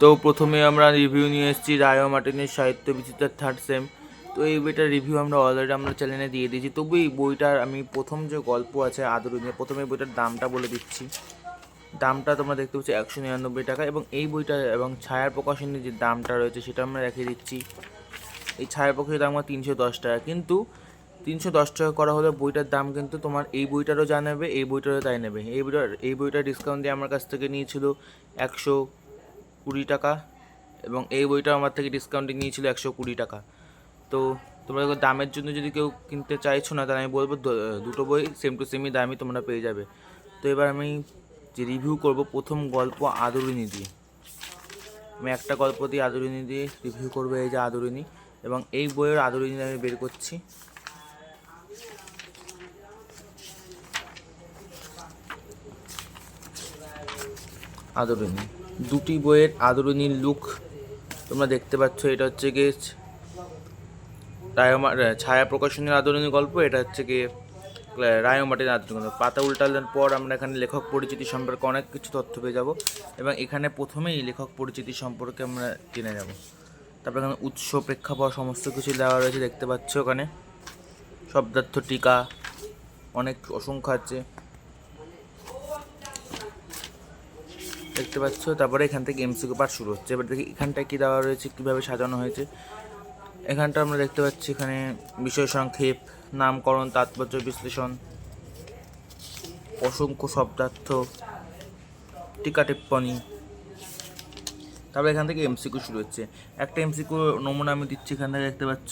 তো প্রথমে আমরা রিভিউ নিয়ে এসেছি রায় মার্টিনের সাহিত্য বিচিত্রার থার্ড সেম তো এই বইটার রিভিউ আমরা অলরেডি আমরা চ্যানেলে দিয়ে দিয়েছি। তবু এই বইটার আমি প্রথম যে গল্প আছে আদরণীয় প্রথমে বইটার দামটা বলে দিচ্ছি। দামটা তোমরা দেখতে পাচ্ছ একশো নিরানব্বই টাকা এবং এই বইটা এবং ছায়ার প্রকাশনীর যে দামটা রয়েছে সেটা আমরা রেখে দিচ্ছি। এই ছায়ার প্রকাশনীর দাম আমার তিনশো দশ টাকা। কিন্তু তিনশো দশ টাকা করা হলে বইটার দাম কিন্তু তোমার এই বইটারও যা নেবে, এই বইটারও তাই নেবে। এই বইটার এই বইটার ডিসকাউন্ট দিয়ে আমার কাছ থেকে নিয়েছিল একশো কুড়ি টাকা এবং এই বইটা আমার থেকে ডিসকাউন্টে নিয়েছিল একশো কুড়ি টাকা। তো তোমরা দামের জন্য যদি কেউ কিনতে চাইছো না, তাহলে আমি বলব দুটো বই সেম টু সেমই দামই তোমরা পেয়ে যাবে। তো এবার আমি যে রিভিউ করব, প্রথম গল্প আদরিনী দিয়ে। আমি একটা গল্প দিয়ে আদরিনী দিয়ে রিভিউ করব, এই যে আদরিনী এবং এই বইয়ের আদরিনী আমি বের করছি। আদরিনী দুটি বইয়ের আদরিনীর লুক তোমরা দেখতে পাচ্ছ। এটা হচ্ছে গিয়ে রায়মা ছায়া প্রকাশনের আদরণীয় গল্প। এটা হচ্ছে গিয়ে রায়মাটির আদরণীয় গল্প। পাতা উল্টানোর পর আমরা এখানে লেখক পরিচিতি সম্পর্কে অনেক কিছু তথ্য পেয়ে যাব এবং এখানে প্রথমেই লেখক পরিচিতি সম্পর্কে আমরা জেনে যাব। তারপরে এখানে উৎস, প্রেক্ষাপট, সমস্ত কিছু দেওয়া রয়েছে, দেখতে পাচ্ছ ওখানে শব্দার্থ টিকা, অনেক অসংখ্য আছে। দেখতে পাচ্ছ। তারপরে এখান থেকে এমসিকিউ পার্ট শুরু হচ্ছে। এবার দেখি এখানটায় কী দেওয়া রয়েছে, কীভাবে সাজানো হয়েছে। এখানটা আমরা দেখতে পাচ্ছি এখানে বিষয় সংক্ষেপ, নামকরণ, তাৎপর্য, বিশ্লেষণ, অসংখ্য শব্দার্থ, টিকা টিপ্পণী তারপরে এখান থেকে এমসিকিউ শুরু হচ্ছে। একটা এমসিকিউ নমুনা আমি দিচ্ছি এখান থেকে দেখতে পাচ্ছ।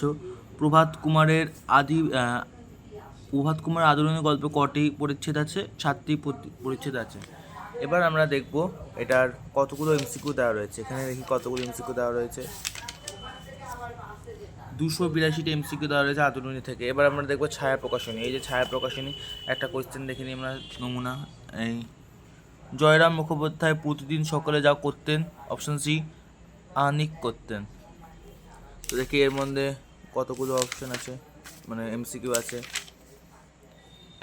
প্রভাত কুমারের আদি প্রভাত কুমার আদরণীয় গল্প কটি পরিচ্ছেদ আছে? সাতটি পরিচ্ছেদ আছে। এবার আমরা দেখব এটার কতগুলো এমসিকিউ দেওয়া রয়েছে। এখানে দেখি কতগুলো এমসিকিউ দেওয়া রয়েছে। দুশো বিরাশিটি এমসিকিউ দেওয়া রয়েছে আদরণী থেকে। এবার আমরা দেখব ছায়া প্রকাশনী। এই যে ছায়া প্রকাশনী, একটা কোয়েশ্চেন দেখে নিই আমরা, নমুনা। এই, জয়রাম মুখোপাধ্যায় প্রতিদিন সকালে যা করতেন অপশন সি আনিক করতেন। তো দেখি এর মধ্যে কতগুলো অপশন আছে মানে এমসিকিউ আছে।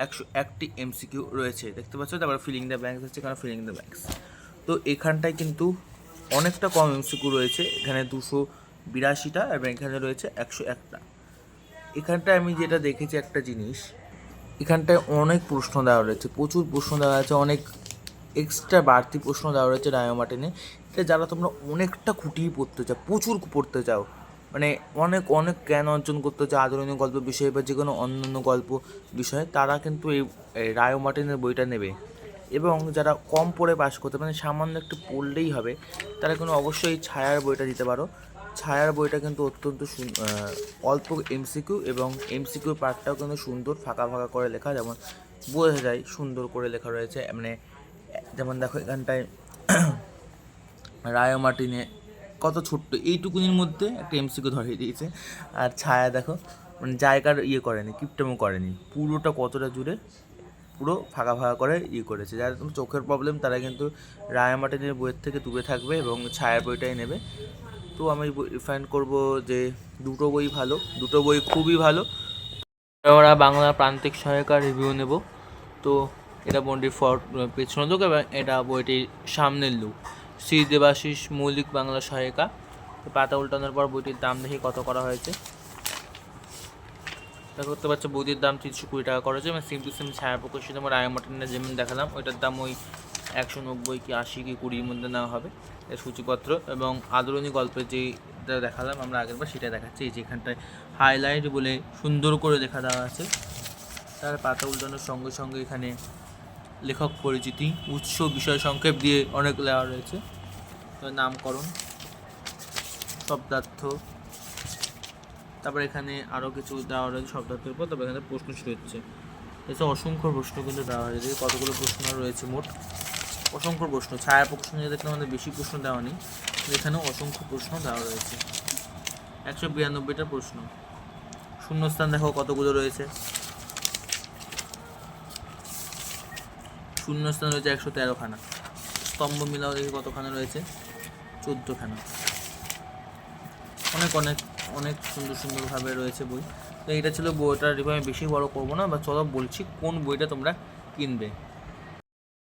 একশো একটি এমসিকিউ রয়েছে, দেখতে পাচ্ছ? তারপর ফিলিং দ্য ব্যাঙ্কস হচ্ছে এখানে ফিলিং দ্য ব্যাঙ্কস তো এখানটায় কিন্তু অনেকটা কম এমসিকিউ রয়েছে, এখানে দুশো বিরাশিটা এবং এখানে রয়েছে একশো একটা। এখানটায় আমি যেটা দেখেছি একটা জিনিস, এখানটায় অনেক প্রশ্ন দেওয়া রয়েছে, প্রচুর প্রশ্ন দেওয়া আছে অনেক এক্সট্রা বাড়তি প্রশ্ন দেওয়া রয়েছে রায়োমার্টিনে এটা যারা তোমরা অনেকটা খুঁটিয়ে পড়তে চাও, প্রচুর পড়তে চাও মানে অনেক অনেক জ্ঞান অর্জন করতে হচ্ছে আদরণীয় গল্প বিষয়ে বা যে কোনো অন্যান্য গল্প বিষয়ে, তারা কিন্তু এই রায় মার্টিনের বইটা নেবে। এবং যারা কম পড়ে পাস করতে মানে সামান্য একটু পড়লেই হবে, তারা কিন্তু অবশ্যই ছায়ার বইটা দিতে পারো। ছায়ার বইটা কিন্তু অত্যন্ত অল্প এমসিকিউ এবং এমসিকিউ পার্টটাও কিন্তু সুন্দর ফাঁকা ফাঁকা করে লেখা, যেমন বোঝা যায় সুন্দর করে লেখা রয়েছে। মানে যেমন দেখো এখানটায় রায় মার্টিনে কত ছোট্ট, এইটুকুনির মধ্যে একটা এমসিকিউ ধরিয়ে দিয়েছে। আর ছায়া দেখো মানে জায়গার ইয়ে করেনি কিপটেমো করেনি। পুরোটা কতটা জুড়ে পুরো ফাঁকা ফাঁকা করে ইয়ে করেছে। যারা তোমার চোখের প্রবলেম তারা কিন্তু রায় মার্টিনের বইয়ের থেকে দূরে থাকবে এবং ছায়ার বইটাই নেবে। তো আমি রিফাইন্ড করব যে দুটো বই ভালো, দুটো বই খুবই ভালো। আমরা বাংলা প্রান্তিক সহায়িকার রিভিউ নেব। তো এটা বন্ডির ফর পেছনের লুক এবং এটা বইটির সামনের লুক শ্রী দেবাশিস মৌলিক বাংলা সহায়িকা। পাতা উল্টানোর পর বইটির দাম দেখি কত করা হয়েছে। দেখা করতে পারছ বইটির দাম তিনশো কুড়ি টাকা করা হয়েছে। এবং সিম টু সিম ছায়া প্রকাশিত। আমার আয় মার্টিনের যেমন দেখালাম, ওইটার দাম ওই একশো নব্বই কি আশি কি কুড়ির মধ্যে নেওয়া হবে এর সূচিপত্র। এবং আদরণী গল্পের যেটা দেখালাম, আমরা আগের বার সেটা দেখাচ্ছি। এই যেখানটায় হাইলাইট বলে সুন্দর করে লেখা দেওয়া আছে। তার পাতা উল্টানোর সঙ্গে সঙ্গে এখানে লেখক পরিচিতি, উৎস, বিষয় সংক্ষেপ দিয়ে অনেক লেওয়া রয়েছে। নামকরণ, শব্দার্থ, তারপর এখানে আরও কিছু দেওয়া রয়েছে শব্দার্থের উপর, তারপর এখানে প্রশ্ন শুরু হচ্ছে। এছাড়া অসংখ্য প্রশ্ন কিন্তু দেওয়া হয়েছে কতগুলো প্রশ্ন রয়েছে মোট? অসংখ্য প্রশ্ন, ছায়া প্রশ্ন দেখলে আমাদের বেশি প্রশ্ন দেওয়া নেই এখানেও অসংখ্য প্রশ্ন দেওয়া রয়েছে। একশো বিরানব্বইটা প্রশ্ন। শূন্যস্থান দেখো কতগুলো রয়েছে। শূন্যস্থান রয়েছে একশো তেরোখানা। স্তম্ভ মিলাও দেখি কতখানা রয়েছে? চোদ্দোখানা। অনেক অনেক অনেক সুন্দর, সুন্দরভাবে রয়েছে বই। তো এটা ছিল বইটার রিভিউ আমি বেশি বড় করব না বা চলো বলছি কোন বইটা তোমরা কিনবে।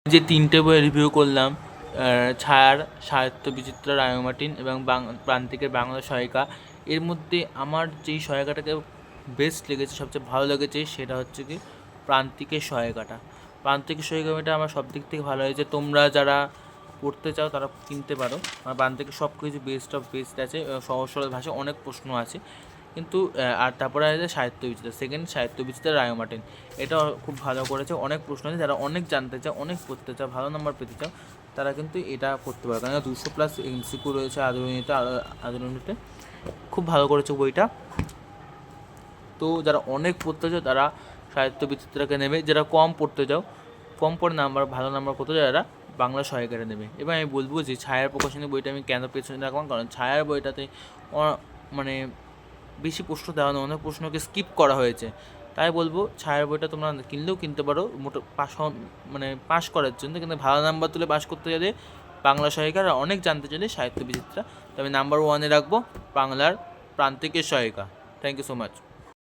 যে তিনটে বইয়ের রিভিউ করলাম ছায়ার, সাহিত্য বিচিত্র রায়মার্টিন এবং প্রান্তিকের বাংলা সহায়িকা। এর মধ্যে আমার যেই সহায়িকাটাকে বেস্ট লেগেছে, সবচেয়ে ভালো লেগেছে, সেটা হচ্ছে কি প্রান্তিকের সহায়িকাটা। প্রান্তিকের সহায়িকাটা আমার সব দিক থেকে ভালো হয়েছে। তোমরা যারা পড়তে চাও তারা কিনতে পারো। আর প্রান্তিকে সব কিছু বেস্ট অফ বেস্ট আছে সহজ সরল ভাষায় অনেক প্রশ্ন আছে। কিন্তু আর তারপরে আছে সাহিত্য বিচিত্র সেকেন্ড সাহিত্য বিচিত্র রায় মার্টিন। এটা খুব ভালো করেছে। অনেক প্রশ্ন আছে। যারা অনেক জানতে চাও, অনেক পড়তে চাও, ভালো নাম্বার পেতে চাও, তারা কিন্তু এটা করতে পারে। কারণ দুশো প্লাস এমসিকিউ রয়েছে আধুনিতে আধুনিতে খুব ভালো করেছে বইটা। তো যারা অনেক পড়তে চাও, তারা সাহিত্য বিচিত্রাকে নেবে। যারা কম পড়তে চাও কম পড়ে নাম্বার, ভালো নাম্বার চাও যারা বাংলা সহায়িকাটা নেবে। এবার আমি বলব যে ছায়ার প্রকাশনী বইটা আমি কেন পেছনে রাখলাম? কারণ ছায়ার বইটাতে মানে বেশি প্রশ্ন দেওয়া নেই, অনেক প্রশ্নকে স্কিপ করা হয়েছে। তাই বলব, ছায়ার বইটা তোমরা কিনলেও কিনতে পারো। মোটো পাস মানে পাস করার জন্য। কিন্তু ভালো নাম্বার তুলে পাস করতে গেলে বাংলা সহায়িকা আর অনেক জানতে চাইলে সাহিত্য বিচিত্রা। তো আমি নাম্বার ওয়ানে রাখব বাংলার প্রান্তিকের সহায়িকা থ্যাংক ইউ সো মাচ